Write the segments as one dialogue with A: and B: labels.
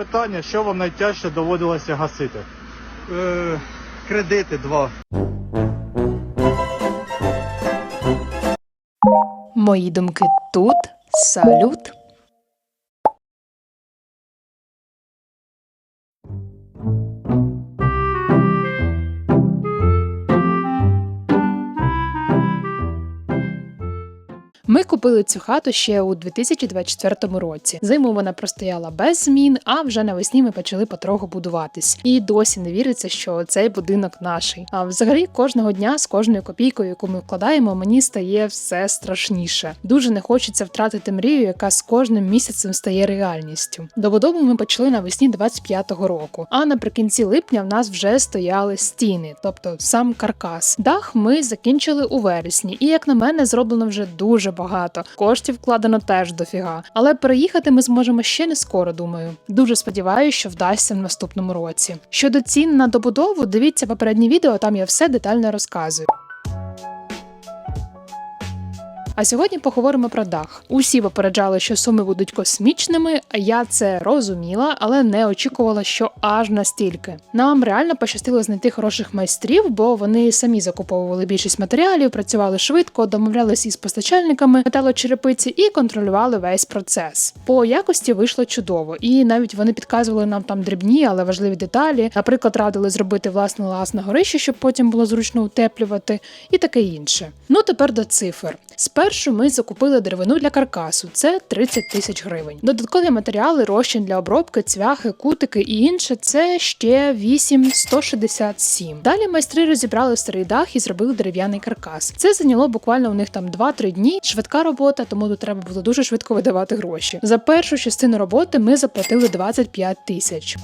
A: Питання, що вам найтяжче доводилося гасити?
B: Е, кредити два.
C: Мої думки тут. Салют. Ми купили цю хату ще у 2024 році. Зиму вона простояла без змін, а вже навесні ми почали потроху будуватись. І досі не віриться, що цей будинок наший. А взагалі кожного дня з кожною копійкою, яку ми вкладаємо, мені стає все страшніше. Дуже не хочеться втратити мрію, яка з кожним місяцем стає реальністю. Добудову ми почали навесні 25-го року. А наприкінці липня в нас вже стояли стіни, тобто сам каркас. Дах ми закінчили у вересні, і як на мене, зроблено вже дуже. Коштів вкладено теж дофіга. Але переїхати ми зможемо ще не скоро, думаю. Дуже сподіваюся, що вдасться в наступному році. Щодо цін на добудову, дивіться попереднє відео, там я все детально розказую. А сьогодні поговоримо про дах. Усі попереджали, що суми будуть космічними, а я це розуміла, але не очікувала, що аж настільки. Нам реально пощастило знайти хороших майстрів, бо вони самі закуповували більшість матеріалів, працювали швидко, домовлялися із постачальниками металочерепиці і контролювали весь процес. По якості вийшло чудово, і навіть вони підказували нам там дрібні, але важливі деталі. Наприклад, радили зробити власне лаз на горище, щоб потім було зручно утеплювати, і таке інше. Ну тепер до цифр. Спершу ми закупили деревину для каркасу, це 30 тисяч гривень. Додаткові матеріали, розчин для обробки, цвяхи, кутики і інше це ще 8 167. Далі майстри розібрали старий дах і зробили дерев'яний каркас. Це зайняло буквально у них там 2-3 дні. Швидка робота, тому тут треба було дуже швидко видавати гроші. За першу частину роботи ми заплатили 25 тисяч.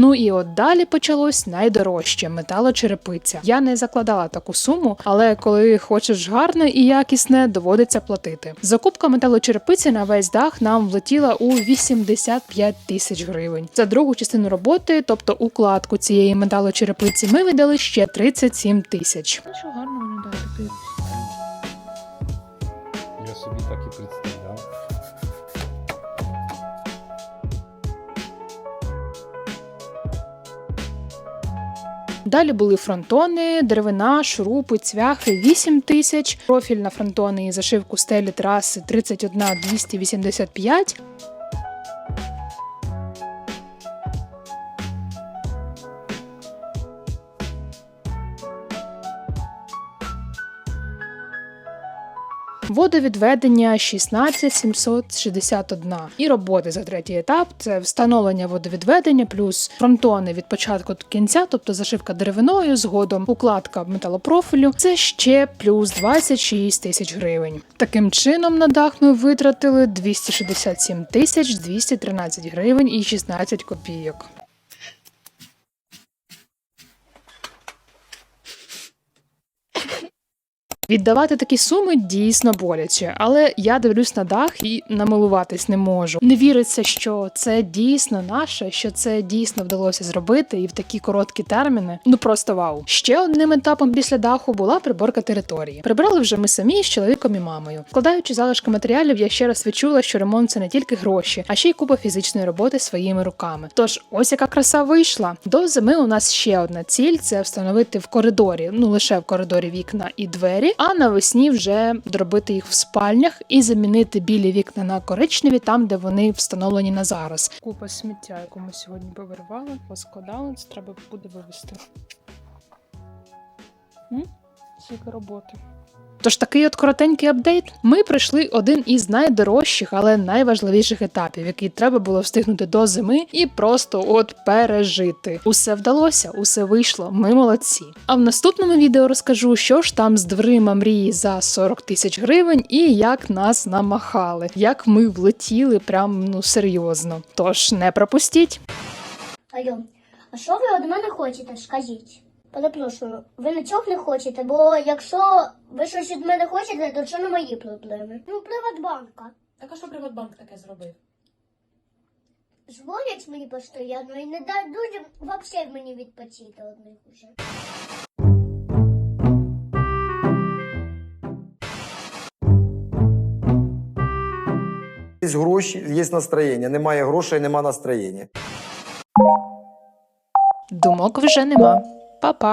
C: Ну і от далі почалось найдорожче металочерепиця. Я не закладала таку суму, але коли хочеш гарне і якісне, доводиться платити. Закупка металочерепиці на весь дах нам влетіла у 85 тисяч гривень. За другу частину роботи, тобто укладку цієї металочерепиці, ми видали ще 37 тисяч. Що гарно виглядає такий.
B: Я собі так і представляв.
C: Далі були фронтони, деревина, шурупи, цвяхи 8 тисяч, профіль на фронтони і зашивку стелі траси 31 285. Водовідведення 16 761. І роботи за третій етап це встановлення водовідведення, плюс фронтони від початку до кінця, тобто зашивка деревиною, згодом укладка металопрофілю. Це ще плюс 26 тисяч гривень. Таким чином на дах ми витратили 267 тисяч 213 гривень і 16 копійок. Віддавати такі суми дійсно боляче, але я дивлюсь на дах і намилуватись не можу. Не віриться, що це дійсно наше, що це дійсно вдалося зробити і в такі короткі терміни. Ну просто вау. Ще одним етапом після даху була приборка території. Прибрали вже ми самі з чоловіком і мамою. Вкладаючи залишки матеріалів, я ще раз відчула, що ремонт це не тільки гроші, а ще й купа фізичної роботи своїми руками. Тож, ось яка краса вийшла. До зими у нас ще одна ціль це встановити в коридорі, ну лише в коридорі вікна і двері, а навесні вже зробити їх в спальнях і замінити білі вікна на коричневі, там де вони встановлені на зараз. Купа сміття, яку ми сьогодні повирвали, поскладали, це треба буде вивезти. Скільки роботи. Тож такий от коротенький апдейт. Ми пройшли один із найдорожчих, але найважливіших етапів, який треба було встигнути до зими і просто от пережити. Усе вдалося, усе вийшло. Ми молодці. А в наступному відео розкажу, що ж там з дверима мрії за 40 тисяч гривень і як нас намахали, як ми влетіли прям ну серйозно. Тож не пропустіть.
D: Алло, а що ви від мене хочете? Скажіть. Перепрошую, ви нічого не хочете, бо якщо ви щось від мене хочете, то це не мої проблеми. Ну, Приватбанка.
E: Так а що Приватбанк таке зробив?
D: Дзвонять мені постійно і не дуже взагалі мені відпочити одних уже.
F: Є гроші, є настроєння. Немає грошей, нема настроєння.
C: Думок вже нема. Па-па.